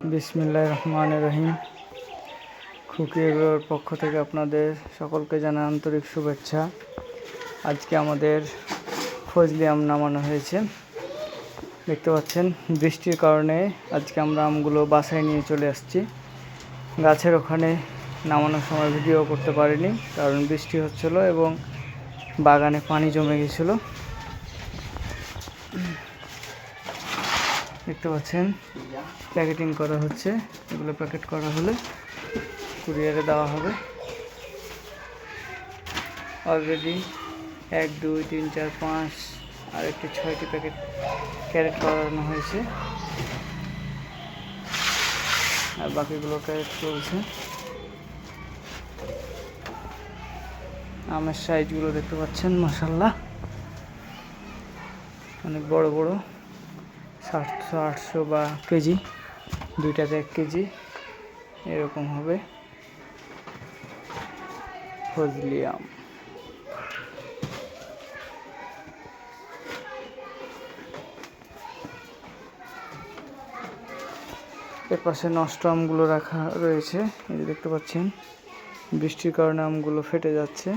বিসমিল্লাহ রহমান রহিম। খুকি এগুলোর পক্ষ থেকে আপনাদের সকলকে জানা আন্তরিক শুভেচ্ছা। আজকে আমাদের ফজলি আম নামানো হয়েছে। দেখতে পাচ্ছেন, বৃষ্টির কারণে আজকে আমরা আমগুলো বাসায় নিয়ে চলে আসছি। গাছের ওখানে নামানোর সময় ভিডিও করতে পারিনি, কারণ বৃষ্টি হচ্ছিল এবং বাগানে পানি জমে গেছিল। দেখতে পাচ্ছেন। প্যাকেটিং করা হচ্ছে। এগুলো প্যাকেট করা হলে কুরিয়ারে দেওয়া হবে। অলরেডি এক, দুই, তিন, চার, পাঁচ, আর একটি ছয়টি প্যাকেট ক্যারেট করানো হয়েছে। আর বাকিগুলো ক্যারেট চলছে। আমের সাইজগুলো দেখতে পাচ্ছেন মশাল্লা অনেক বড় বড়। সাতশো, আটশো বা কেজি দুইটাতে এক কেজি, এরকম হবে। ফজলি আম। এর পাশে নষ্ট আমগুলো রাখা রয়েছে, এই যে দেখতে পাচ্ছেন। বৃষ্টির কারণে আমগুলো ফেটে যাচ্ছে।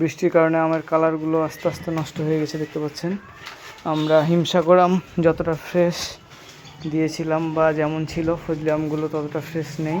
বৃষ্টির কারণে আমার কালারগুলো আস্তে আস্তে নষ্ট হয়ে গেছে, দেখতে পাচ্ছেন। আমরা হিমসাগর আম যতটা ফ্রেশ দিয়েছিলাম বা যেমন ছিল, ফজলি আমগুলো ততটা ফ্রেশ নেই।